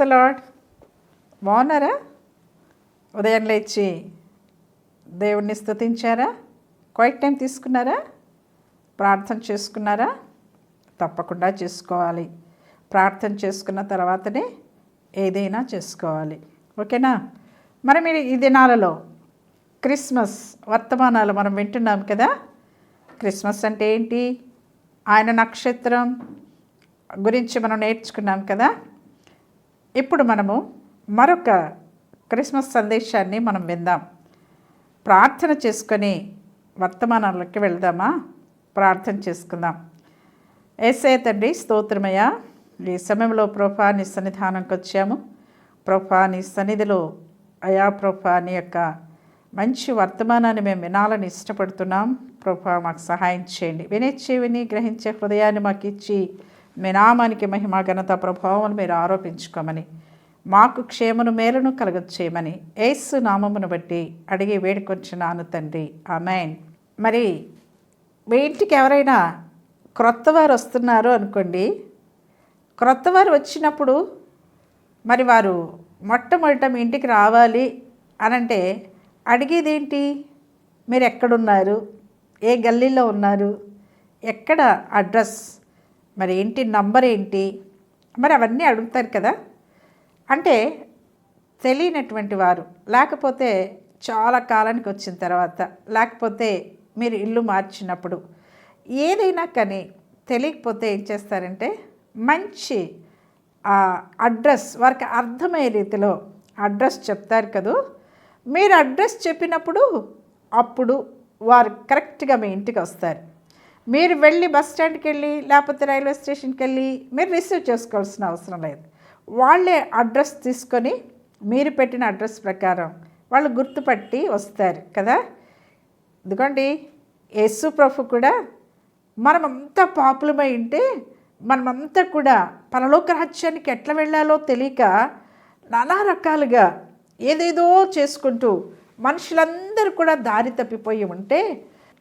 The lord బాగున్నారా? ఉదయం లేచి దేవుణ్ణి స్థుతించారా? క్వైట్ టైం తీసుకున్నారా? ప్రార్థన చేసుకున్నారా? తప్పకుండా చేసుకోవాలి. ప్రార్థన చేసుకున్న తర్వాతనే ఏదైనా చేసుకోవాలి. ఓకేనా? మరి మీరు ఈ దినాలలో క్రిస్మస్ వర్తమానాలు మనం వింటున్నాం కదా? క్రిస్మస్ అంటే ఏంటి? ఆయన నక్షత్రం గురించి మనం నేర్చుకున్నాం కదా? ఇప్పుడు మనము మరొక క్రిస్మస్ సందేశాన్ని మనం విందాం. ప్రార్థన చేసుకొని వర్తమానాలకి వెళ్దామా? ప్రార్థన చేసుకుందాం. ఏసే తండ్రి స్తోత్రమయ్య. ఈ సమయంలో ప్రభా నీ సన్నిధానంకి వచ్చాము. ప్రభా నీ సన్నిధిలో అయా ప్రభా నీ యొక్క మంచి వర్తమానాన్ని మేము వినాలని ఇష్టపడుతున్నాం. ప్రభా మాకు సహాయం చేయండి. వినే చెవిని గ్రహించే హృదయాన్ని మాకు ఇచ్చి మీ నామానికి మహిమ ఘనత ప్రభావం మీరు ఆరోపించుకోమని మాకు క్షేమను మేలును కలగచ్చేయమని ఏసు నామమును బట్టి అడిగి వేడుకొంచున్నాను తండ్రి. ఆమెన్. మరి మీ ఇంటికి ఎవరైనా క్రొత్త వారు వస్తున్నారు అనుకోండి క్రొత్త వారు వచ్చినప్పుడు మరి వారు మొట్టమొదట మీ ఇంటికి రావాలి అనంటే అడిగేది ఏంటి? మీరు ఎక్కడున్నారు? ఏ గల్లీలో ఉన్నారు? ఎక్కడ అడ్రస్? మరి ఏంటి నంబర్ ఏంటి? మరి అవన్నీ అడుగుతారు కదా. అంటే తెలియనటువంటి వారు లేకపోతే చాలా కాలానికి వచ్చిన తర్వాత లేకపోతే మీరు ఇల్లు మార్చినప్పుడు ఏదైనా కానీ తెలియకపోతే ఏం చేస్తారంటే మంచి అడ్రస్ వారికి అర్థమయ్యే రీతిలో అడ్రస్ చెప్తారు కదూ. మీరు అడ్రస్ చెప్పినప్పుడు అప్పుడు వారు కరెక్ట్గా మీ ఇంటికి వస్తారు. మీరు వెళ్ళి బస్ స్టాండ్కి వెళ్ళి లేకపోతే రైల్వే స్టేషన్కి వెళ్ళి మీరు రిసీవ్ చేసుకోవాల్సిన అవసరం లేదు. వాళ్ళే అడ్రస్ తీసుకొని మీరు పెట్టిన అడ్రస్ ప్రకారం వాళ్ళు గుర్తుపట్టి వస్తారు కదా. ఎందుకండి యేసు ప్రభు కూడా మనమంతా పాపులమై ఉంటే మనమంతా కూడా పరలోక రాజ్యానికి ఎట్లా వెళ్ళాలో తెలియక నానా రకాలుగా ఏదేదో చేసుకుంటూ మనుషులందరూ కూడా దారి తప్పిపోయి ఉంటే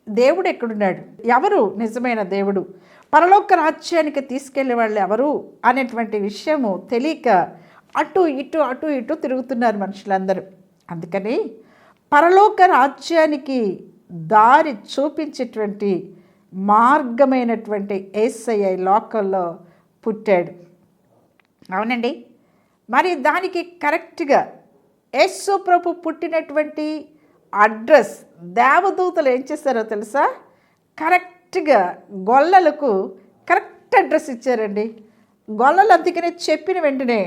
దేవుడు ఎక్కడున్నాడు? ఎవరు నిజమైన దేవుడు? పరలోక రాజ్యానికి తీసుకెళ్ళే వాళ్ళు ఎవరు? అనేటువంటి విషయము తెలియక అటు ఇటు అటు ఇటు తిరుగుతున్నారు మనుషులందరూ. అందుకని పరలోక రాజ్యానికి దారి చూపించేటువంటి మార్గమైనటువంటి ఎస్ఐఐ లోకల్లో పుట్టాడు. అవునండి? మరి దానికి కరెక్ట్గా యేసు ప్రభు పుట్టినటువంటి అడ్రస్ దేవదూతలు ఏం చేశారో తెలుసా? కరెక్ట్గా గొల్లలకు కరెక్ట్ అడ్రస్ ఇచ్చారండి. గొల్లలు అందుకనే చెప్పిన వెంటనే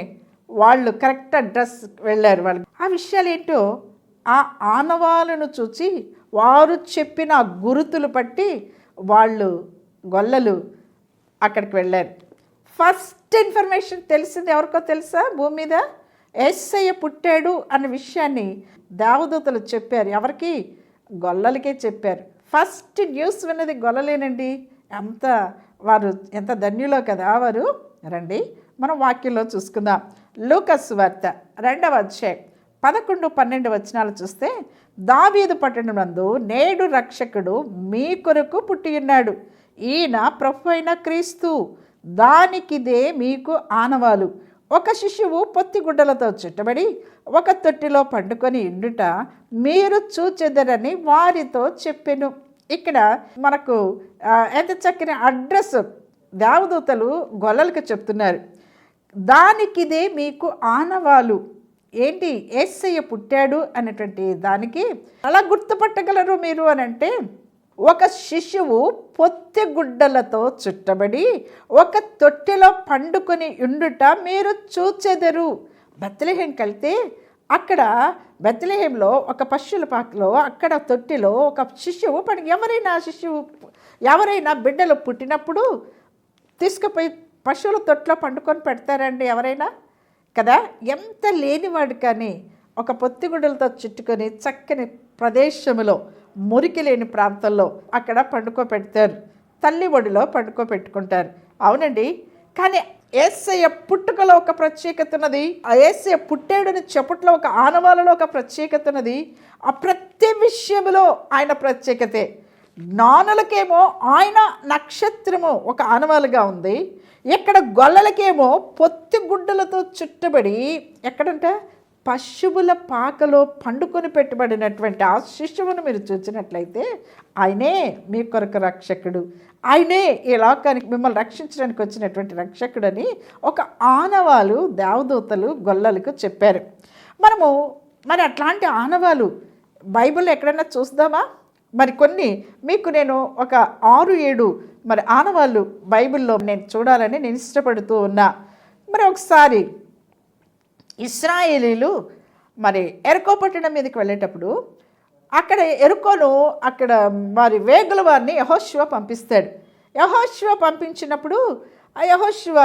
వాళ్ళు కరెక్ట్ అడ్రస్ వెళ్ళారు వాళ్ళు ఆ విషయాలు ఏంటో ఆ ఆనవాలను చూసి వారు చెప్పిన గురుతులు పట్టి వాళ్ళు గొల్లలు అక్కడికి వెళ్ళారు. ఫస్ట్ ఇన్ఫర్మేషన్ తెలిసింది ఎవరికో తెలుసా? భూమి మీద? ఏసయ్య పుట్టాడు అన్న విషయాన్ని దేవదూతలు చెప్పారు. ఎవరికి? గొల్లలకే చెప్పారు. ఫస్ట్ న్యూస్ విన్నది గొల్లలేనండి. ఎంత వారు ఎంత ధన్యులో కదా వారు? రండి మనం వాక్యంలో చూసుకుందాం. లూకస్ వార్త రెండవ అధ్యాయం పదకొండు పన్నెండు వచనాలు చూస్తే దావీదు పట్టణమందు నేడు రక్షకుడు మీ కొరకు పుట్టి ఉన్నాడు. ఈయన ప్రభు అయిన క్రీస్తు. దానికిదే మీకు ఆనవాలు. ఒక శిశువు పొత్తిగుడ్డలతో చుట్టబడి ఒక తొట్టిలో పండుకొని ఇండుట మీరు చూచెదరని వారితో చెప్పెను. ఇక్కడ మనకు ఎంత చక్కని అడ్రస్ దేవదూతలు గొల్లలకు చెప్తున్నారు. దానికిదే మీకు ఆనవాలు. ఏంటి ఏసయ్య పుట్టాడు అనేటువంటి దానికి అలా గుర్తుపట్టగలరు మీరు అని అంటే ఒక శిశువు పొత్తిగుడ్డలతో చుట్టబడి ఒక తొట్టెలో పండుకొని ఉండుట మీరు చూచెదరు. బెత్తలహేంకి వెళ్తే అక్కడ బెత్తలహేంలో ఒక పశువుల పాకలో అక్కడ తొట్టిలో ఒక శిశువు పని ఎవరైనా శిశువు ఎవరైనా బిడ్డలు పుట్టినప్పుడు తీసుకుపోయి పశువుల తొట్టిలో పండుకొని పెడతారండి ఎవరైనా? కదా? ఎంత లేనివాడు కానీ ఒక పొత్తిగుడ్డలతో చుట్టుకొని చక్కని ప్రదేశంలో మురికి లేని ప్రాంతంలో అక్కడ పండుకోబెడతారు. తల్లి ఒడిలో పండుకోబెట్టుకుంటారు. అవునండి. కానీ ఏసయ్య పుట్టుకలో ఒక ప్రత్యేకత ఉన్నది. ఆ ఏసయ్య పుట్టాడని చెప్పట్లో ఒక ఆనవాలలో ఒక ప్రత్యేకత ఉన్నది. ఆ ప్రతి విషయంలో ఆయన ప్రత్యేకతే. జ్ఞానులకేమో ఆయన నక్షత్రము ఒక ఆనవాలుగా ఉంది. ఇక్కడ గొల్లలకేమో పొత్తి గుడ్డలతో చుట్టబడి ఎక్కడంటే? పశువుల పాకలో పండుకొని పెట్టబడినటువంటి ఆ శిశువును మీరు చూసినట్లయితే ఆయనే మీ కొరకు రక్షకుడు. ఆయనే ఈ లోకానికి మిమ్మల్ని రక్షించడానికి వచ్చినటువంటి రక్షకుడని ఒక ఆనవాలు దేవదూతలు గొల్లలకు చెప్పారు. మనము మరి అట్లాంటి ఆనవాలు బైబిల్ ఎక్కడైనా చూద్దామా మరి కొన్ని మీకు నేను ఒక ఆరు ఏడు మరి ఆనవాళ్ళు బైబిల్లో నేను చూడాలని నేను ఇష్టపడుతూ ఉన్నా. మరి ఒకసారి ఇస్రాయేలీలు మరి ఎరుకో పట్టణం మీదకి వెళ్ళేటప్పుడు అక్కడ ఎరుకోను అక్కడ వారి వేగుల వారిని యహోశివ పంపిస్తాడు. యహోశివ పంపించినప్పుడు ఆ యహోశివ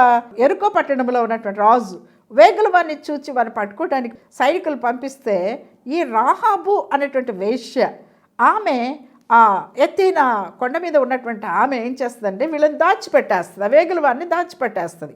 ఎరుకో పట్టణంలో ఉన్నటువంటి రాజు వేగుల వారిని చూచి వారిని పట్టుకోవడానికి సైనికులు పంపిస్తే ఈ రాహాబు అనేటువంటి వేశ్య ఆమె ఆ ఎత్తిన కొండ మీద ఉన్నటువంటి ఆమె ఏం చేస్తుందంటే వీళ్ళని దాచిపెట్టేస్తుంది. ఆ వేగుల వారిని దాచిపెట్టేస్తుంది.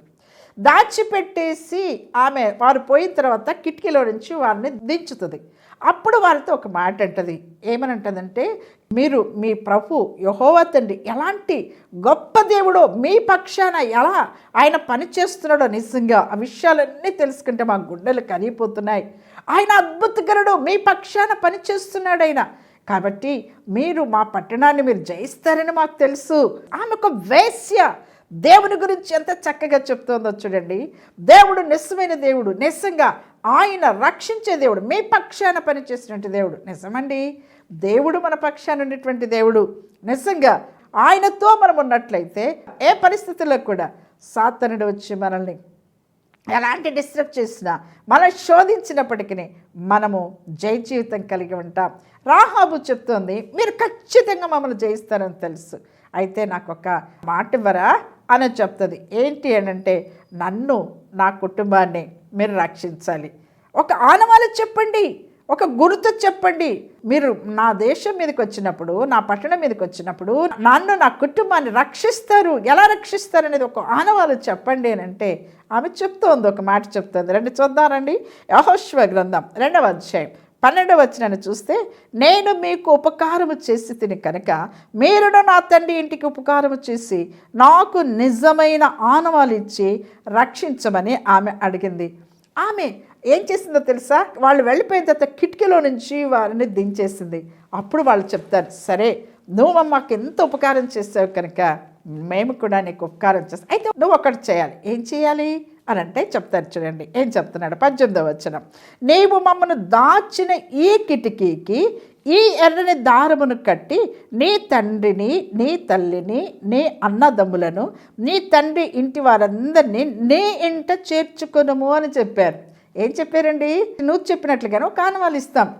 దాచిపెట్టేసి ఆమె వారు పోయిన తర్వాత కిటికీలో నుంచి వారిని దించుతుంది. అప్పుడు వారితో ఒక మాట అంటది. ఏమని అంటదంటే మీరు మీ ప్రభు యహోవతండి తండ్రి ఎలాంటి గొప్ప దేవుడో మీ పక్షాన ఎలా ఆయన పనిచేస్తున్నాడో నిజంగా ఆ విషయాలన్నీ తెలుసుకుంటే మా గుండెలు కరిగిపోతున్నాయి. ఆయన అద్భుతకరుడు మీ పక్షాన పనిచేస్తున్నాడు ఆయన. కాబట్టి మీరు మా పట్టణాన్ని మీరు జయిస్తారని మాకు తెలుసు. ఆమె ఒక వేశ్య దేవుని గురించి ఎంత చక్కగా చెప్తుందో చూడండి. దేవుడు నిజమైన దేవుడు నిజంగా ఆయన రక్షించే దేవుడు మీ పక్షాన పనిచేసినటువంటి దేవుడు. నిజమండి. దేవుడు మన పక్షాన ఉన్నటువంటి దేవుడు. నిజంగా ఆయనతో మనం ఉన్నట్లయితే ఏ పరిస్థితుల్లో కూడా సాతనుడు వచ్చి మనల్ని ఎలాంటి డిస్టర్బ్ చేసినా మనం శోధించినప్పటికీ మనము జయ జీవితం కలిగి ఉంటాం. రాహాబు చెప్తోంది మీరు ఖచ్చితంగా మమ్మల్ని జయిస్తారని తెలుసు. అయితే నాకు ఒక మాట ఇవ్వరా? అని చెప్తుంది. ఏంటి అని అంటే నన్ను నా కుటుంబాన్ని మీరు రక్షించాలి. ఒక ఆనవాలు చెప్పండి ఒక గుర్తు చెప్పండి. మీరు నా దేశం మీదకి వచ్చినప్పుడు నా పట్టణం మీదకి వచ్చినప్పుడు నన్ను నా కుటుంబాన్ని రక్షిస్తారు. ఎలా రక్షిస్తారు అనేది ఒక ఆనవాలు చెప్పండి అని అంటే ఆమె చెప్తోంది ఒక మాట చెప్తుంది. రండి చూద్దారండి యహోశ్వ గ్రంథం రెండవ అధ్యాయం. పన్నెండవ వచ్చినని చూస్తే నేను మీకు ఉపకారము చేసి తిని కనుక మీరును నా తండ్రి ఇంటికి ఉపకారము చేసి నాకు నిజమైన ఆనవాలు ఇచ్చి రక్షించమని ఆమె అడిగింది. ఆమె ఏం చేసిందో తెలుసా? వాళ్ళు వెళ్ళిపోయిన తర్వాత కిటికీలో నుంచి వారిని దించేసింది. అప్పుడు వాళ్ళు చెప్తారు సరే నువ్వు మాకు ఎంత ఉపకారం చేసావు కనుక మేము కూడా నీకు ఉపకారం చేస్తాం. అయితే నువ్వు ఒకటి చేయాలి. ఏం చేయాలి? అని అంటే చెప్తారు చూడండి. ఏం చెప్తున్నాడు? పద్దెనిమిదవ వచనం. నీవు మమ్మను దాచిన ఈ కిటికీకి ఈ ఎర్రని దారమును కట్టి నీ తండ్రిని నీ తల్లిని నీ అన్నదమ్ములను నీ తండ్రి ఇంటి వారందరినీ నీ ఇంట చేర్చుకొనుము అని చెప్పారు. ఏం చెప్పారండి? నువ్వు చెప్పినట్లుగానే ఒక ఆనవాళ్ళు ఇస్తాం.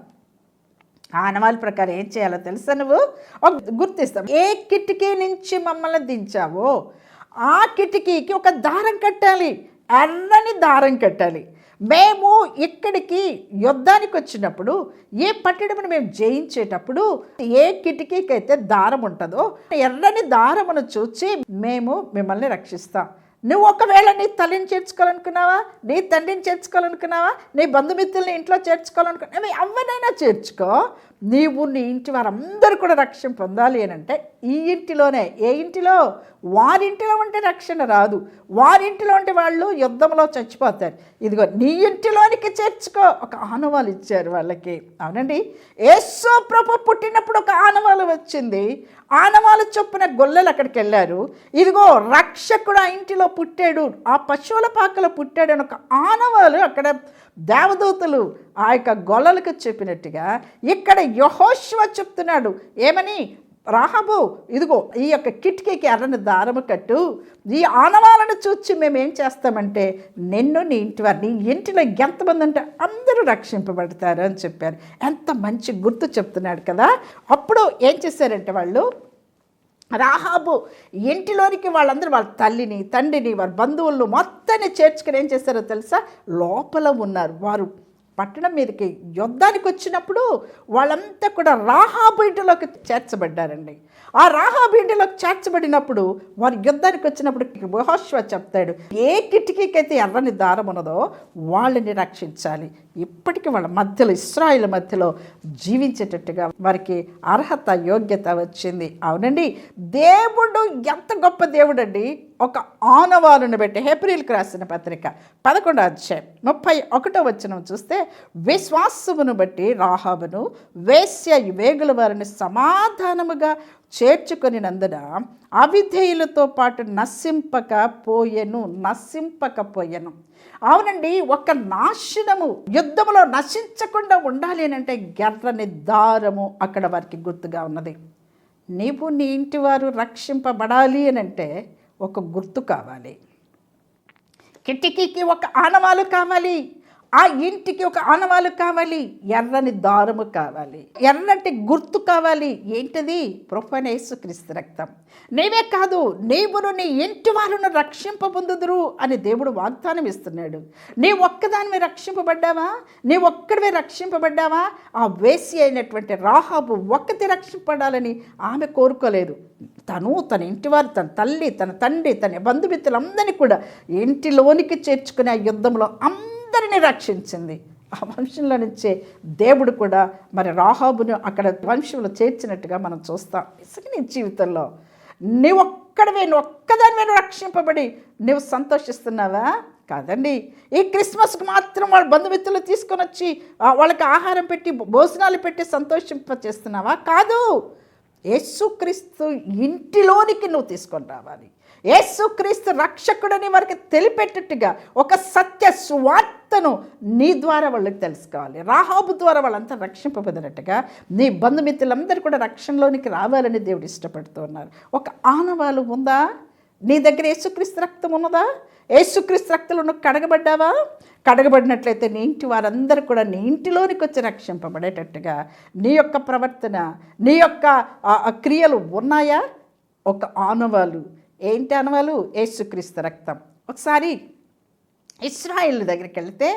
ఆనవాళ్ళ ప్రకారం ఏం చేయాలో తెలుసా నువ్వు? ఒక గుర్తిస్తాం. ఏ కిటికీ నుంచి మమ్మల్ని దించావో ఆ కిటికీకి ఒక దారం కట్టాలి. ఎర్రని దారం కట్టాలి. మేము ఇక్కడికి యుద్ధానికి వచ్చినప్పుడు ఏ పట్టణమును మేము జయించేటప్పుడు ఏ కిటికీకి అయితే దారం ఉంటుందో ఎర్రని దారమును చూచి మేము మిమ్మల్ని రక్షిస్తాం. నువ్వు ఒకవేళ నీ తల్లిని చేర్చుకోవాలనుకున్నావా? నీ తండ్రిని చేర్చుకోవాలనుకున్నావా? నీ బంధుమిత్రుల్ని ఇంట్లో చేర్చుకోవాలనుకున్నావా? ఎవరినైనా చేర్చుకో. నీవు నీ ఇంటి వారందరూ కూడా రక్షణ పొందాలి అని అంటే ఈ ఇంటిలోనే. ఏ ఇంటిలో? వారింటిలో ఉంటే రక్షణ రాదు. వారింటిలో ఉంటే వాళ్ళు యుద్ధంలో చచ్చిపోతారు. ఇదిగో నీ ఇంటిలోనికి చేర్చుకో ఒక ఆనవాలు ఇచ్చారు వాళ్ళకి. అవునండి? యేసు ప్రభు పుట్టినప్పుడు ఒక ఆనవాలు వచ్చింది. ఆనవాలు చొప్పున గొల్లలు అక్కడికి వెళ్ళారు. ఇదిగో రక్షకుడు ఆ ఇంటిలో పుట్టాడు. ఆ పశువుల పాకలో పుట్టాడు అని ఒక ఆనవాలు అక్కడ దేవదూతలు ఆ యొక్క గొల్లలకు చెప్పినట్టుగా ఇక్కడ యహోశివ చెప్తున్నాడు. ఏమని? రాహబు ఇదిగో ఈ యొక్క కిటికీకి ఎర్రని దారము కట్టు. ఈ ఆనవాలను చూచి మేము ఏం చేస్తామంటే నిన్ను నీ ఇంటి వారిని ఇంటిలో ఎంతమంది అంటే అందరూ రక్షింపబడతారు అని చెప్పారు. ఎంత మంచి గుర్తు చెప్తున్నాడు కదా. అప్పుడు ఏం చేశారంటే వాళ్ళు రాహాబు ఇంటిలోనికి వాళ్ళందరూ వాళ్ళ తల్లిని తండ్రిని వారి బంధువులను మొత్తాన్ని చేర్చుకుని ఏం చేశారో తెలుసా? లోపల ఉన్నారు వారు. పట్టణం మీదకి యుద్ధానికి వచ్చినప్పుడు వాళ్ళంతా కూడా రాహాబు చేర్చబడ్డారండి. ఆ రాహాబు చేర్చబడినప్పుడు వారు యుద్ధానికి వచ్చినప్పుడు యెహోషువ చెప్తాడు ఏ కిటికీకైతే ఎర్రని దారం ఉన్నదో వాళ్ళని రక్షించాలి ఇప్పటికీ వాళ్ళ మధ్యలో ఇస్రాయిల్ మధ్యలో జీవించేటట్టుగా వారికి అర్హత యోగ్యత వచ్చింది. అవునండి. దేవుడు ఎంత గొప్ప దేవుడు అండి ఒక ఆనవాలును పెట్టి హెబ్రిల్కి రాసిన పత్రిక పదకొండో అధ్యాయం ముప్పై ఒకటో వచ్చిన చూస్తే విశ్వాసమును బట్టి రాహాబును వేశ్య వేగుల వారిని సమాధానముగా చేర్చుకొనినందున అవిధేయులతో పాటు నశింపక పోయెను నశింపకపోయెను అవునండి ఒక నాశనము యుద్ధములో నశించకుండా ఉండాలి అని అంటే గెర్రని దారము అక్కడ వారికి గుర్తుగా ఉన్నది. నీవు నీ ఇంటి వారు రక్షింపబడాలి అని అంటే ఒక గుర్తు కావాలి. కిటికీకి ఒక ఆనవాలు కావాలి. ఆ ఇంటికి ఒక ఆనవాలు కావాలి ఎర్రని దారము కావాలి. ఎర్రటి గుర్తు కావాలి. ఏంటిది? క్రీస్తు రక్తం. నీవే కాదు నీవును నీ ఇంటి వారును రక్షింపబొందుదురు అని దేవుడు వాగ్దానం ఇస్తున్నాడు. నీ ఒక్కదానివి రక్షింపబడ్డావా? నీ ఒక్కడివే రక్షింపబడ్డావా? ఆ వేసి అయినటువంటి రాహాబు ఒక్కటి రక్షింపడాలని ఆమె కోరుకోలేదు. తను తన ఇంటివారు తన తల్లి తన తండ్రి తన బంధుమిత్రులందరినీ కూడా ఇంటిలోనికి చేర్చుకునే ఆ యుద్ధంలో అందరినీ రక్షించింది. ఆ వంశంలో నుంచే దేవుడు కూడా మరి రాహాబును అక్కడ వంశంలో చేర్చినట్టుగా మనం చూస్తాం. ఇసుక నీ జీవితంలో నీవు ఒక్కడవే నువ్వు ఒక్కదానివే నువ్వు రక్షింపబడి నువ్వు సంతోషిస్తున్నావా? కాదండి. ఈ క్రిస్మస్కి మాత్రం వాళ్ళ బంధుమిత్రులు తీసుకొని వచ్చి వాళ్ళకి ఆహారం పెట్టి భోజనాలు పెట్టి సంతోషింప చేస్తున్నావా కాదు. యేసుక్రీస్తు ఇంటిలోనికి నువ్వు తీసుకొని రావాలి. యేసుక్రీస్తు రక్షకుడని వారికి తెలిపెట్టుగా ఒక సత్య సువార్తను నీ ద్వారా వాళ్ళకి తెలుసుకోవాలి. రాహాబు ద్వారా వాళ్ళంతా రక్షింపబడినట్టుగా నీ బంధుమిత్రులందరూ కూడా రక్షణలోనికి రావాలని దేవుడు ఇష్టపడుతూ ఉన్నారు. ఒక ఆనవాలు ఉందా? నీ దగ్గర యేసుక్రీస్తు రక్తం ఉన్నదా? యేసుక్రీస్తు రక్తంలో నువ్వు కడగబడ్డావా? కడగబడినట్లయితే నీ ఇంటి వారందరూ కూడా నీ ఇంటిలోనికి వచ్చి రక్షింపబడేటట్టుగా నీ యొక్క ప్రవర్తన నీ యొక్క ఆ, క్రియలు ఉన్నాయా? ఒక ఆనవాలు. ఏంటి ఆనవాలు? యేసుక్రీస్తు రక్తం. ఒకసారి ఇస్రాయేల్ దగ్గరికి వెళ్తే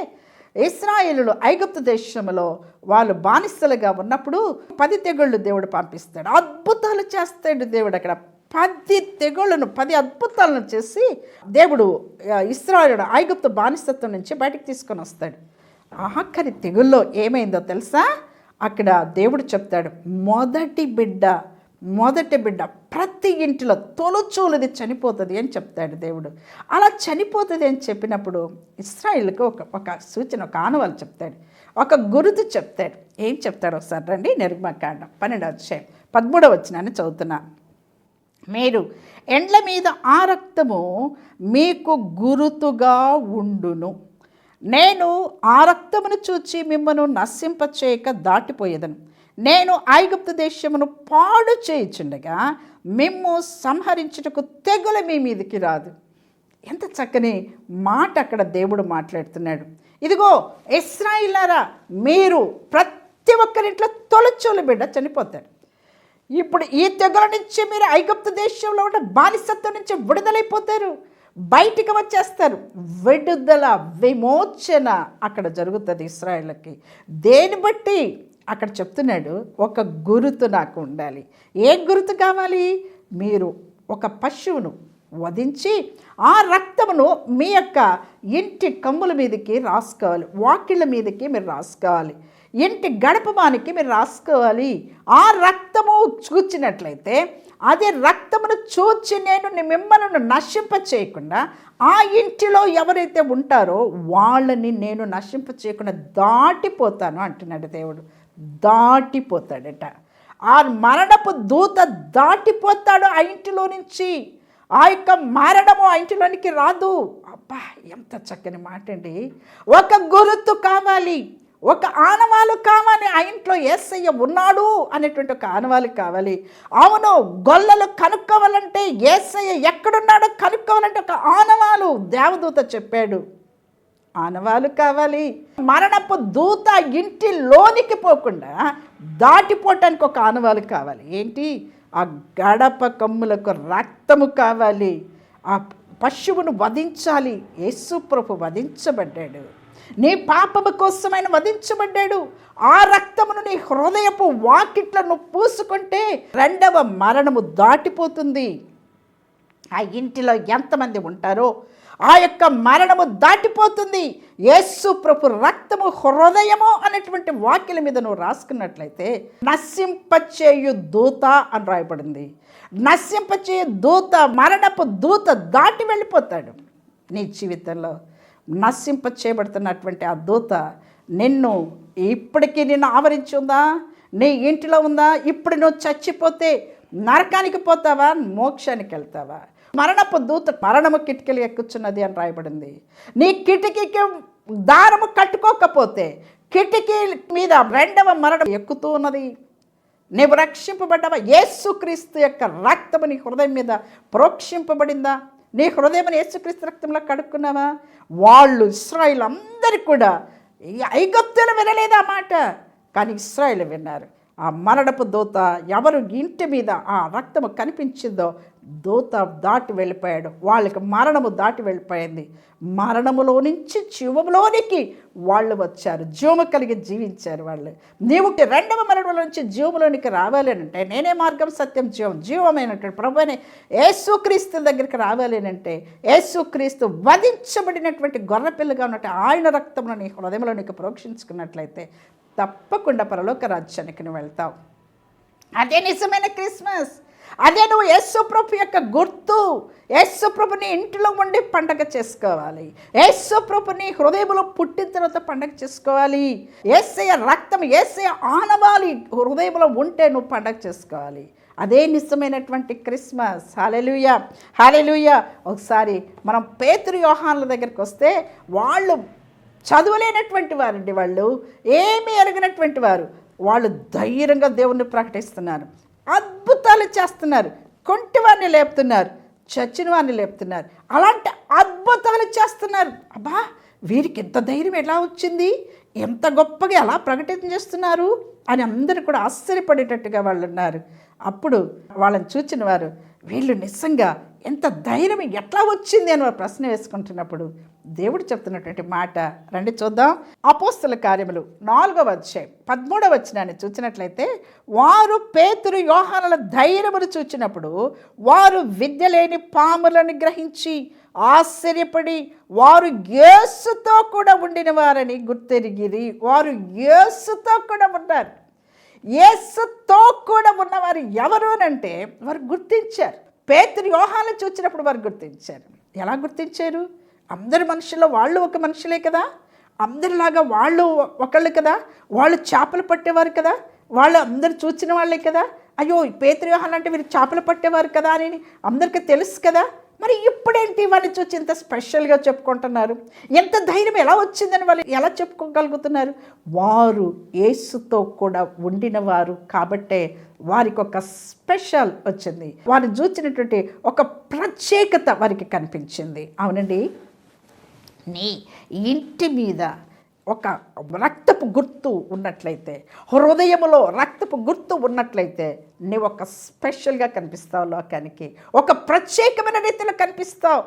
ఇస్రాయేలులు ఐగుప్తు దేశంలో వాళ్ళు బానిసలుగా ఉన్నప్పుడు పది తెగుళ్ళు దేవుడు పంపిస్తాడు. అద్భుతాలు చేస్తాడు దేవుడు అక్కడ. పది తెగుళ్ళను పది అద్భుతాలను చేసి దేవుడు ఆ, ఇస్రాయేలుడు ఐగుప్తు బానిసత్వం నుంచి బయటకు తీసుకొని వస్తాడు. ఆఖరి తెగుల్లో ఏమైందో తెలుసా? అక్కడ దేవుడు చెప్తాడు మొదటి బిడ్డ మొదటి బిడ్డ ప్రతి ఇంటిలో తొలచూలది చనిపోతుంది అని చెప్తాడు దేవుడు. అలా చనిపోతుంది అని చెప్పినప్పుడు ఇస్రాయిల్కి ఒక ఒక సూచన ఒక ఆనవాళ్ళు చెప్తాడు. ఒక గురుతు చెప్తాడు. ఏం చెప్తాడు ఒకసారి రండి నిర్మకాండం పన్నెండు అధ్యాయం పదమూడవ వచ్చినాన్ని చదువుతున్నా. మీరు ఎండ్ల మీద ఆ రక్తము మీకు గురుతుగా ఉండును. నేను ఆ రక్తమును చూచి మిమ్మను నశింపచేయక దాటిపోయేదను. నేను ఐగుప్తు దేశమును పాడు చేయుచుండగా మిమ్ము సంహరించుటకు తెగుల మీ మీదికి రాదు. ఎంత చక్కని మాట అక్కడ దేవుడు మాట్లాడుతున్నాడు. ఇదిగో ఇస్రాయిలారా మీరు ప్రతి ఒక్కరింట్లో తొలచూలు బిడ్డ చనిపోతాడు ఇప్పుడు ఈ తెగుల నుంచి మీరు ఐగుప్తు దేశంలో ఉన్న బానిసత్వం నుంచి విడుదలైపోతారు. బయటికి వచ్చేస్తారు. విడుదల విమోచన అక్కడ జరుగుతుంది ఇస్రాయిల్కి దేని బట్టి? అక్కడ చెప్తున్నాడు ఒక గురుతు నాకు ఉండాలి. ఏ గురుతు కావాలి? మీరు ఒక పశువును వధించి ఆ రక్తమును మీ యొక్క ఇంటి కమ్ముల మీదకి రాసుకోవాలి. వాకిళ్ళ మీదకి మీరు రాసుకోవాలి. ఇంటి గడపమానికి మీరు రాసుకోవాలి. ఆ రక్తము చూచినట్లయితే అదే రక్తమును చూచి నేను మిమ్మల్ని నశింప చేయకుండా ఆ ఇంటిలో ఎవరైతే ఉంటారో వాళ్ళని నేను నశింప చేయకుండా దాటిపోతాను అంటున్నాడు దేవుడు. దాటిపోతాడట. ఆ మరణపు దూత దాటిపోతాడు ఆ ఇంటిలో నుంచి. ఆ యొక్క మరణము ఆ ఇంటిలోనికి రాదు. అబ్బా ఎంత చక్కని మాట అండి ఒక గురుతు కావాలి ఒక ఆనవాలు కావాలి ఆ ఇంట్లో ఏసయ్య ఉన్నాడు అనేటువంటి ఒక ఆనవాలు కావాలి. అవును గొల్లలు కనుక్కోవాలంటే ఏసయ్య ఎక్కడున్నాడో కనుక్కోవాలంటే ఒక ఆనవాలు దేవదూత చెప్పాడు. ఆనవాలు కావాలి. మరణపు దూత ఇంటి లోనికి పోకుండా దాటిపోవటానికి ఒక ఆనవాలు కావాలి. ఏంటి? ఆ గడప కమ్ములకు రక్తము కావాలి. ఆ పశువును వధించాలి. యేసు ప్రభు వధించబడ్డాడు. నీ పాపము కోసమైన వధించబడ్డాడు. ఆ రక్తమును నీ హృదయపు వాకిట్లను పూసుకుంటే రెండవ మరణము దాటిపోతుంది. ఆ ఇంటిలో ఎంతమంది ఉంటారో ఆ యొక్క మరణము దాటిపోతుంది. యేసు ప్రభు రక్తము హృదయము అనేటువంటి వాక్యల మీద నువ్వు రాసుకున్నట్లయితే నశింపచేయు దూత అని రాయబడింది. నశింపచేయు దూత మరణపు దూత దాటి వెళ్ళిపోతాడు. నీ జీవితంలో నశింప చేయబడుతున్నటువంటి ఆ దూత నిన్ను ఇప్పటికీ నిన్ను ఆవరించి ఉందా? నీ ఇంటిలో ఉందా? ఇప్పుడు నువ్వు చచ్చిపోతే నరకానికి పోతావా? మోక్షానికి వెళ్తావా? మరణపు దూత మరణము కిటికీలు ఎక్కుచున్నది అని రాయబడింది. నీ కిటికీకి దారము కట్టుకోకపోతే కిటికీ మీద రెండవ మరణం ఎక్కుతూ ఉన్నది. నీవు రక్షింపబడ్డావా? యేసుక్రీస్తు యొక్క రక్తము నీ హృదయం మీద ప్రోక్షింపబడిందా? నీ హృదయం యేసుక్రీస్తు రక్తంలో కడుక్కున్నావా? వాళ్ళు ఇస్రాయిల్ అందరు కూడా ఈ వినలేదా మాట. కానీ ఇస్రాయిల్ విన్నారు. ఆ మరణపు దూత ఎవరు ఇంటి మీద ఆ రక్తము కనిపించిందో దూత దాటి వెళ్ళిపోయాడు. వాళ్ళకి మరణము దాటి వెళ్ళిపోయింది. మరణములో నుంచి జీవములోనికి వాళ్ళు వచ్చారు. జీవము కలిగి జీవించారు వాళ్ళు. నీవు రెండవ మరణంలో నుంచి జీవములోనికి రావాలి అంటే నేనే మార్గం సత్యం జీవం జీవమైనటువంటి ప్రభుని యేసుక్రీస్తు దగ్గరికి రావాలి అంటే యేసుక్రీస్తు వధించబడినటువంటి గొర్రపిల్లగా ఉన్నట్టు ఆయన రక్తంలో నీ హృదయంలో నీకు ప్రోక్షించుకున్నట్లయితే తప్పకుండా పరలోక రాజ్యానికి నువ్వు వెళ్తావు. అదే నిజమైన క్రిస్మస్. అదే నువ్వు యేసుప్రభు యొక్క గుర్తు. యేసుప్రభుని ఇంటిలో ఉండి పండగ చేసుకోవాలి. యేసుప్రభుని హృదయంలో పుట్టిన తర్వాత పండగ చేసుకోవాలి. ఏసయ రక్తం ఏసయ ఆనవాలి హృదయంలో ఉంటే నువ్వు పండగ చేసుకోవాలి. అదే నిజమైనటువంటి క్రిస్మస్. హాలెలుయ హాలెలుయ ఒకసారి మనం పేతురు యోహాన్ల దగ్గరికి వస్తే వాళ్ళు చదువులేనటువంటి వారండి వాళ్ళు. ఏమీ ఎరగనటువంటి వారు. వాళ్ళు ధైర్యంగా దేవుణ్ణి ప్రకటిస్తున్నారు. అద్భుతాలు చేస్తున్నారు. కొంటి వారిని లేపుతున్నారు. చచ్చిన వారిని లేపుతున్నారు. అలాంటి అద్భుతాలు చేస్తున్నారు. అబ్బా వీరికి ఇంత ధైర్యం ఎలా వచ్చింది? ఎంత గొప్పగా ఎలా ప్రకటన చేస్తున్నారు? అని అందరూ కూడా ఆశ్చర్యపడేటట్టుగా వాళ్ళు ఉన్నారు అప్పుడు వాళ్ళని చూచిన వారు వీళ్ళు నిజంగా ఎంత ధైర్యం ఎట్లా వచ్చింది అని ప్రశ్న వేసుకుంటున్నప్పుడు దేవుడు చెప్తున్నటువంటి మాట రండి చూద్దాం. అపోస్తుల కార్యములు నాలుగవ అధ్యాయం పదమూడవ వచ్చినాన్ని చూసినట్లయితే వారు పేతురు యోహానుల ధైర్యమును చూచినప్పుడు వారు విద్య లేని పాములను గ్రహించి ఆశ్చర్యపడి వారు యేసుతో కూడా ఉండిన వారని గుర్తెరిగిరి. వారు యేసుతో కూడా ఉన్నారు. యేసుతో కూడా ఉన్నవారు ఎవరు అంటే వారు గుర్తించారు. పేతురు యోహాలను చూసినప్పుడు వారు గుర్తించారు. ఎలా గుర్తించారు? అందరి మనుషుల్లో వాళ్ళు ఒక మనుషులే కదా? అందరిలాగా వాళ్ళు ఒకళ్ళు కదా? వాళ్ళు చేపలు పట్టేవారు కదా? వాళ్ళు అందరు చూసిన వాళ్ళే కదా? అయ్యో పేతురు అంటే వీరు చేపలు పట్టేవారు కదా అని అందరికీ తెలుసు కదా? మరి ఇప్పుడేంటి వాళ్ళు చూసి ఇంత స్పెషల్గా చెప్పుకుంటున్నారు? ఎంత ధైర్యం ఎలా వచ్చిందని వాళ్ళు ఎలా చెప్పుకోగలుగుతున్నారు? వారు ఏసుతో కూడా ఉండిన వారు కాబట్టే వారికి ఒక స్పెషల్ వచ్చింది. వారు చూసినటువంటి ఒక ప్రత్యేకత వారికి కనిపించింది. అవునండి? నీ ఇంటి మీద ఒక రక్తపు గుర్తు ఉన్నట్లయితే హృదయములో రక్తపు గుర్తు ఉన్నట్లయితే నీవు ఒక స్పెషల్గా కనిపిస్తావు లోకానికి. ఒక ప్రత్యేకమైన రీతిలో కనిపిస్తావు.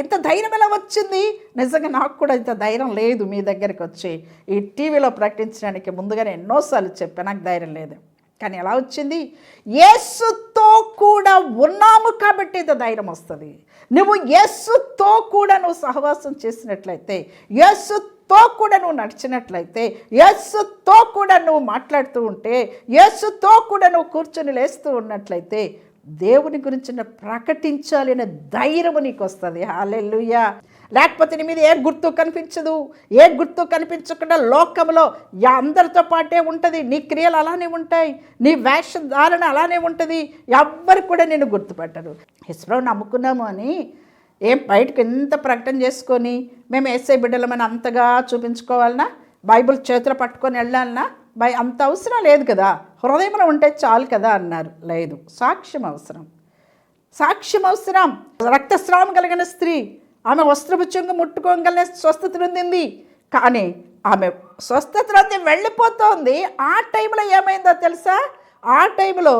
ఇంత ధైర్యం ఎలా వచ్చింది? నిజంగా నాకు కూడా ఇంత ధైర్యం లేదు మీ దగ్గరికి వచ్చి. ఈ టీవీలో ప్రకటించడానికి ముందుగానే ఎన్నోసార్లు చెప్పాను నాకు ధైర్యం లేదు. కానీ ఎలా వచ్చింది? యేసుతో కూడా ఉన్నాము కాబట్టి ఇంత ధైర్యం వస్తుంది. నువ్వు యేసుతో కూడా నువ్వు సహవాసం చేసినట్లయితే యేసుతో కూడా నువ్వు నడిచినట్లయితే యేసుతో కూడా నువ్వు మాట్లాడుతూ ఉంటే యేసుతో కూడా నువ్వు కూర్చొని లేస్తూ ఉన్నట్లయితే దేవుని గురించి ప్రకటించాలి అనే ధైర్యము నీకు వస్తుంది హాలెల్లుయా. లేకపోతే నీ మీద ఏ గుర్తు కనిపించదు. ఏ గుర్తు కనిపించకుండా లోకంలో యా అందరితో పాటే ఉంటుంది. నీ క్రియలు అలానే ఉంటాయి. నీ వేషధారణ అలానే ఉంటుంది. ఎవ్వరు కూడా నేను గుర్తుపెట్టరు. ఇస్రో నమ్ముకున్నాము అని ఏం బయటకు ఎంత ప్రకటన చేసుకొని మేము ఎస్ఐ బిడ్డలమని అంతగా చూపించుకోవాలన్నా బైబిల్ చేతులు పట్టుకొని వెళ్ళాలన్నా బై అంత అవసరం లేదు కదా. హృదయంలో ఉంటే చాలు కదా అన్నారు. లేదు. సాక్ష్యం అవసరం. సాక్ష్యం అవసరం. రక్తస్రావం కలిగిన స్త్రీ ఆమె వస్త్రపు చెంగు ముట్టుకోగలనే స్వస్థత పొందింది కానీ ఆమె స్వస్థత పొంది వెళ్ళిపోతోంది. ఆ టైంలో ఏమైందో తెలుసా? ఆ టైంలో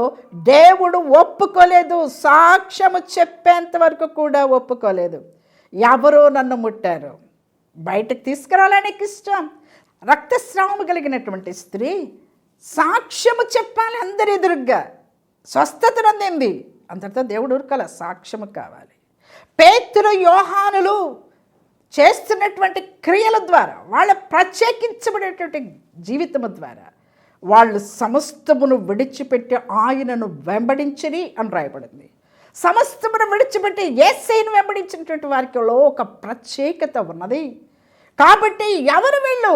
దేవుడు ఒప్పుకోలేదు సాక్ష్యము చెప్పేంత వరకు కూడా ఒప్పుకోలేదు. ఎవరో నన్ను ముట్టారు. బయటకు తీసుకురావడానికి ఇష్టం. రక్తస్రావము కలిగినటువంటి స్త్రీ సాక్ష్యము చెప్పాలి అందరి ఎదురుగ్గా. స్వస్థత నొందింది. అంతటితో దేవుడు ఉరకాల సాక్ష్యము కావాలి. పేతురు యోహానులు చేస్తున్నటువంటి క్రియల ద్వారా వాళ్ళ ప్రత్యేకించబడేటువంటి జీవితము ద్వారా వాళ్ళు సమస్తమును విడిచిపెట్టి ఆయనను వెంబడించని అని రాయబడింది. సమస్తమును విడిచిపెట్టి ఏసైను వెంబడించినటువంటి వారికిలో ఒక ప్రత్యేకత ఉన్నది. కాబట్టి ఎవరు వీళ్ళు?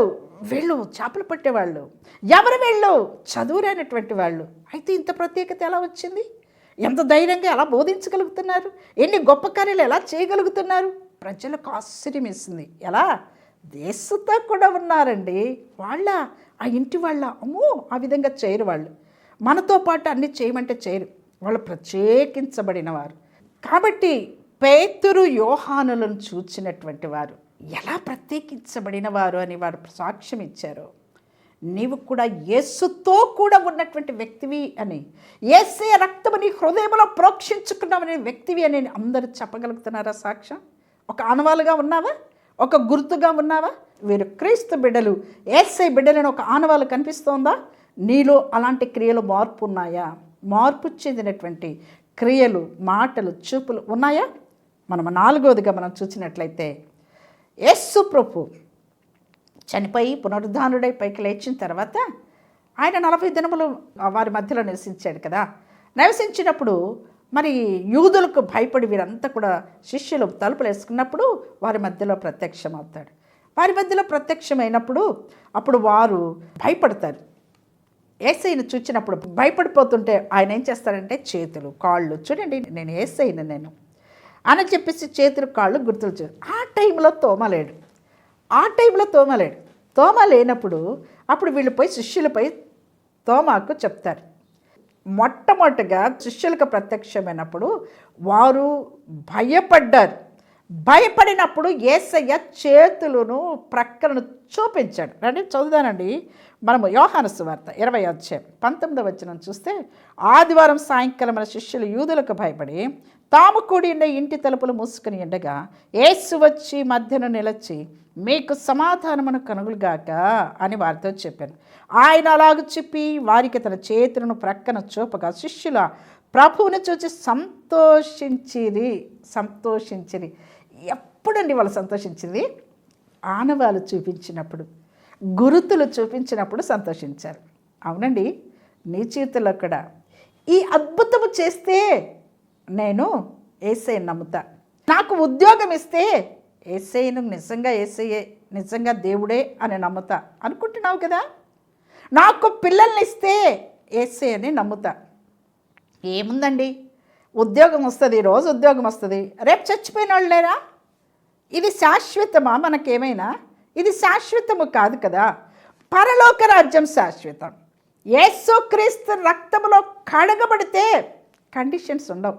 వీళ్ళు చేపలు పట్టేవాళ్ళు. ఎవరు వీళ్ళు? చదువురైనటువంటి వాళ్ళు. అయితే ఇంత ప్రత్యేకత ఎలా వచ్చింది? ఎంత ధైర్యంగా ఎలా బోధించగలుగుతున్నారు? ఎన్ని గొప్ప కార్యాలు ఎలా చేయగలుగుతున్నారు? ప్రజలకు ఆశ్చర్యం వేసింది ఎలా? దేశంతో కూడా ఉన్నారండి. వాళ్ళ ఆ ఇంటి వాళ్ళ అమ్మో ఆ విధంగా చేయరు వాళ్ళు. మనతో పాటు అన్ని చేయమంటే చేయరు. వాళ్ళు ప్రత్యేకించబడిన వారు. కాబట్టి పేతురు యోహానులను చూచినటువంటి వారు ఎలా ప్రత్యేకించబడిన వారు అని వారు సాక్ష్యం ఇచ్చారు. నీవు కూడా యేసుతో కూడా ఉన్నటువంటి వ్యక్తివి అని ఏసే రక్తము నీ హృదయంలో ప్రోక్షించుకున్నామనే వ్యక్తివి అని అందరూ చెప్పగలుగుతున్నారా సాక్ష్యం? ఒక ఆనవాలుగా ఉన్నావా? ఒక గుర్తుగా ఉన్నావా? వీరు క్రీస్తు బిడ్డలు. ఏసై బిడ్డలని ఒక ఆనవాళ్ళు కనిపిస్తోందా? నీలో అలాంటి క్రియలు మార్పు ఉన్నాయా మార్పు చెందినటువంటి క్రియలు మాటలు చూపులు ఉన్నాయా? మనం నాలుగోదిగా మనం చూసినట్లయితే యేసు ప్రభు చనిపోయి పునరుద్ధానుడై పైకి లేచిన తర్వాత ఆయన నలభై దినములు వారి మధ్యలో నివసించాడు కదా. నివసించినప్పుడు మరి యూదులకు భయపడి వీరంతా కూడా శిష్యులు తలుపులు వేసుకున్నప్పుడు వారి మధ్యలో ప్రత్యక్షమవుతాడు. వారి మధ్యలో ప్రత్యక్షమైనప్పుడు అప్పుడు వారు భయపడతారు. ఏసైని చూచినప్పుడు భయపడిపోతుంటే ఆయన ఏం చేస్తారంటే చేతులు కాళ్ళు చూడండి నేను ఏసైను నేను. అని చెప్పేసి చేతులు కాళ్ళు గుర్తులు చూ ఆ టైంలో తోమలేడు ఆ టైంలో తోమలేడు తోమ లేనప్పుడు అప్పుడు వీళ్ళు పోయి శిష్యులపై తోమాకు చెప్తారు. మొట్టమొదటిగా శిష్యులకు ప్రత్యక్షమైనప్పుడు వారు భయపడ్డారు. భయపడినప్పుడు ఏసయ్య చేతులను ప్రక్కలను చూపించాడు. రండి చదువుదానండి మనము యోహాను సువార్త ఇరవై అధ్యాయం పంతొమ్మిదవ వచనం చూస్తే ఆదివారం సాయంకాలం మన శిష్యులు యూదులకు భయపడి తాము కూడిన ఇంటి తలుపులు మూసుకుని ఉండగా ఏసు వచ్చి మధ్యను నిలచి మీకు సమాధానమును కనుగలుగాక అని వారితో చెప్పాను. ఆయన అలాగ చెప్పి వారికి తన చేతులను ప్రక్కన చూపగా శిష్యుల ప్రభువుని చూసి సంతోషించిరి సంతోషించిరి. ఎప్పుడండి వాళ్ళు సంతోషించింది ఆనవాలు చూపించినప్పుడు. గురుతులు చూపించినప్పుడు సంతోషించారు. అవునండి నీ జీవితంలో కూడా. ఈ అద్భుతము చేస్తే నేను ఏసై నమ్ముతా. నాకు ఉద్యోగం ఇస్తే ఏసైను నిజంగా ఏసయ్యే నిజంగా దేవుడే అని నమ్ముతా. అనుకుంటున్నావు కదా? నాకు పిల్లల్ని ఇస్తే ఏసై అని నమ్ముతా. ఏముందండి? ఉద్యోగం వస్తుంది రోజు ఉద్యోగం వస్తుంది. రేపు చచ్చిపోయిన వాళ్ళు లేరా? ఇది శాశ్వతమా? మనకేమైనా? ఇది శాశ్వతము కాదు కదా. పరలోక రాజ్యం శాశ్వతం. యేసుక్రీస్తు రక్తములో కడగబడితే కండిషన్స్ ఉండవు.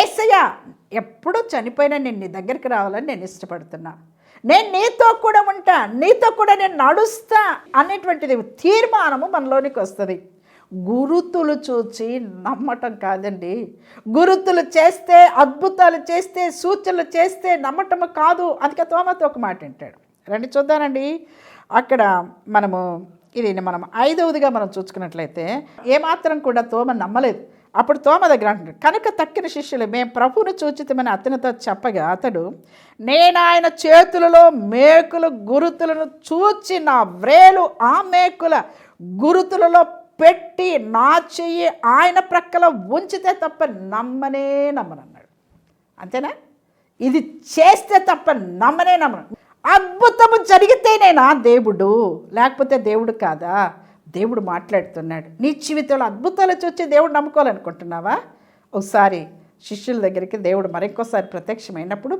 ఏసయ్య ఎప్పుడూ చనిపోయినా నేను నీ దగ్గరికి రావాలని నేను ఇష్టపడుతున్నా. నేను నీతో కూడా ఉంటా నీతో కూడా నేను నడుస్తా అనేటువంటిది తీర్మానము మనలోనికి వస్తుంది. గురుతులు చూచి నమ్మటం కాదండి. గురుతులు చేస్తే అద్భుతాలు చేస్తే సూచనలు చేస్తే నమ్మటం కాదు. అందుకే తోమతో ఒక మాట వింటాడు. రండి చూద్దానండి అక్కడ మనము ఇది మనం ఐదవదిగా మనం చూసుకున్నట్లయితే ఏమాత్రం కూడా తోమ నమ్మలేదు. అప్పుడు తోమ దగ్గర అంటున్నాడు కనుక తక్కిన శిష్యులు మేము ప్రభువును చూచితమని అతనితో చెప్పగా అతడు నేను ఆయన చేతులలో మేకులు గురుతులను చూచి నా వ్రేలు ఆ మేకుల గురుతులలో పెట్టి నా చెయ్యి ఆయన ప్రక్కలో ఉంచితే తప్ప నమ్మనే నమ్మనన్నాడు. అంతేనా? ఇది చేస్తే తప్ప నమ్మనే నమ్మను. అద్భుతము జరిగితేనేనా దేవుడు. లేకపోతే దేవుడు కాదా? దేవుడు మాట్లాడుతున్నాడు. నీ జీవితంలో అద్భుతాలు చూసి దేవుడు నమ్ముకోవాలనుకుంటున్నావా? ఒకసారి శిష్యుల దగ్గరికి దేవుడు మరింకోసారి ప్రత్యక్షమైనప్పుడు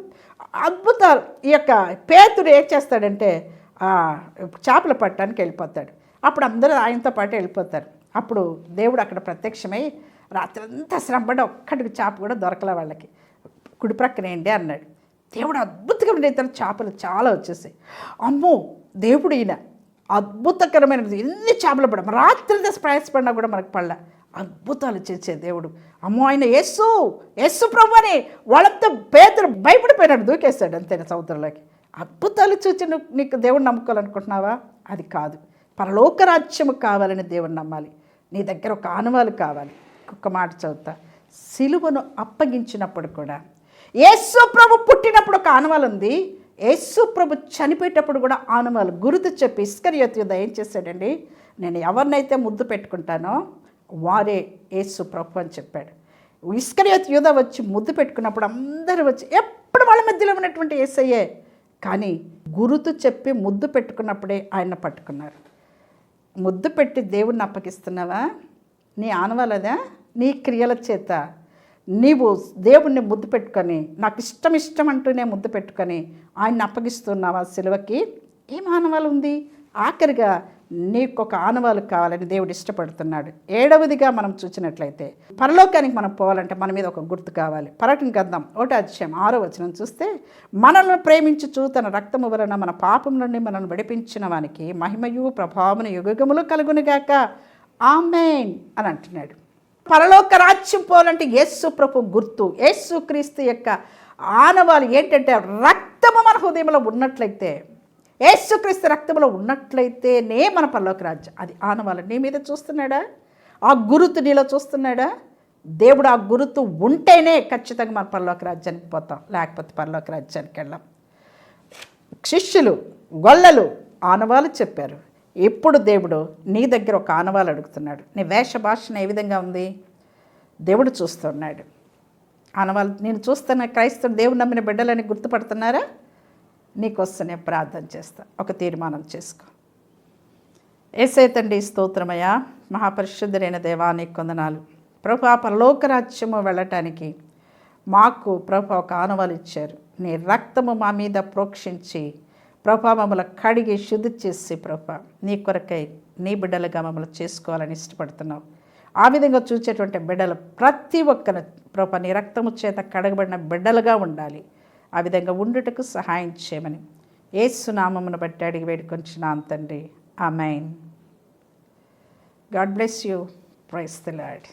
అద్భుతాలు ఈ యొక్క పేతుడు ఏం చేస్తాడంటే చేపలు పట్టడానికి వెళ్ళిపోతాడు. అప్పుడు అందరూ ఆయనతో పాటు వెళ్ళిపోతారు. అప్పుడు దేవుడు అక్కడ ప్రత్యక్షమై రాత్రంతా శ్రమపడి ఒక్కటికి చేప కూడా దొరకలే వాళ్ళకి. కుడి ప్రక్కనేయండి అన్నాడు. దేవుడు అద్భుతంగా ఇతర చేపలు చాలా వచ్చేసాయి. అమ్మో దేవుడు ఈయన అద్భుతకరమైనది ఎన్ని చేపలు పడ రాత్రి దశ ప్రయాసపడినా కూడా మనకు పడలే. అద్భుతాలు చేసే దేవుడు. అమ్మో ఆయన యేసు యేసు ప్రభు అని వాళ్ళంతా పేదలు భయపడిపోయినాడు దూకేస్తాడు అంతేనా సముద్రంలోకి. అద్భుతాలు చూసి నీకు దేవుడు నమ్ముకోవాలనుకుంటున్నావా? అది కాదు. పరలోక రాజ్యము కావాలని దేవుడు నమ్మాలి. నీ దగ్గర ఒక ఆనవాలు కావాలి. ఒక మాట చదువుతా. సిలువను అప్పగించినప్పుడు కూడా యేసు ప్రభు పుట్టినప్పుడు ఒక ఆనవాలు ఉంది. యేసు ప్రభు చనిపోయేటప్పుడు కూడా ఆనవాలు. గురుతు చెప్పి ఇస్కరియోత్ యుద్ధ ఏం చేశాడండి? నేను ఎవరినైతే ముద్దు పెట్టుకుంటానో వారే యేసు ప్రభు అని చెప్పాడు. ఇస్కరియోత్ యుధ వచ్చి ముద్దు పెట్టుకున్నప్పుడు అందరూ వచ్చి ఎప్పుడు వాళ్ళ మధ్యలో ఉన్నటువంటి ఏసయ్యే కానీ గురుతు చెప్పి ముద్దు పెట్టుకున్నప్పుడే ఆయన పట్టుకున్నారు. ముద్దు పెట్టి దేవుణ్ణి అప్పగిస్తున్నావా? నీ ఆనవాలదా? నీ క్రియల చేత? నీవు దేవుణ్ణి ముద్దు పెట్టుకొని నాకు ఇష్టం ఇష్టం అంటూనే ముద్దు పెట్టుకొని ఆయన్ని అప్పగిస్తున్నావా సిలువకి? ఏం ఆనవాలు ఉంది. ఆఖరిగా నీకు ఒక ఆనవాలు కావాలని దేవుడు ఇష్టపడుతున్నాడు. ఏడవదిగా మనం చూసినట్లయితే పరలోకానికి మనం పోవాలంటే మన మీద ఒక గుర్తు కావాలి. పర్యటన గద్దాం ఒకటి అధ్యాయం ఆరో వచనం చూస్తే మనల్ని ప్రేమించుచు తన రక్తము వలన మన పాపం నుండి మనల్ని విడిపించిన వానికి మహిమయు ప్రభావమును యుగములు కలుగునుగాక. ఆమెన్ అని అంటున్నాడు. పరలోక రాజ్యం పోవాలంటే యేసు ప్రభు గుర్తు. యేసు క్రీస్తు యొక్క ఆనవాలు ఏంటంటే రక్తము మన హృదయంలో ఉన్నట్లయితే యేసుక్రీస్తు రక్తంలో ఉన్నట్లయితేనే మన పరలోక రాజ్యం. అది ఆనవాలు. నీ మీద చూస్తున్నాడా? ఆ గురుతు నీలో చూస్తున్నాడా? దేవుడు ఆ గురుతు ఉంటేనే ఖచ్చితంగా మన పరలోక రాజ్యానికి పోతాం. లేకపోతే పరలోక రాజ్యానికి వెళ్ళాం. శిష్యులు గొల్లలు ఆనవాలు చెప్పారు. ఇప్పుడు దేవుడు నీ దగ్గర ఒక ఆనవాలు అడుగుతున్నాడు? నీ వేష భాషను ఏ విధంగా ఉంది? దేవుడు చూస్తున్నాడు. ఆనవాళ్ళు నేను చూస్తున్న క్రైస్తవుడు దేవుడు నమ్మిన బిడ్డలని గుర్తుపడుతున్నారా? నీకోసం నేను ప్రార్థన చేస్తా. ఒక తీర్మానం చేసుకో. ఏసైతండి తండ్రి స్తోత్రమయ్యా. మహాపరిశుద్ధులైన దేవానికి కొందనాలు ప్రభు ఆ రాజ్యము వెళ్ళటానికి మాకు ప్రభు ఒక ఆనవాలు ఇచ్చారు. నీ రక్తము మా మీద ప్రోక్షించి ప్రభా మమ్మల్ని కడిగి శుద్ధి చేసి ప్రభా నీ కొరకై నీ బిడ్డలుగా మమ్మల్ని చేసుకోవాలని ఇష్టపడుతున్నావు ఆ విధంగా చూసేటువంటి బిడ్డలు ప్రతి ఒక్కరు ప్రభా నీ రక్తము చేత కడగబడిన బిడ్డలుగా ఉండాలి. ఆ విధంగా ఉండుటకు సహాయం చేయమని ఏసునామమును బట్టి అడిగి వేడుకొంచున్నాం తండ్రి. Amen God bless you. Praise the Lord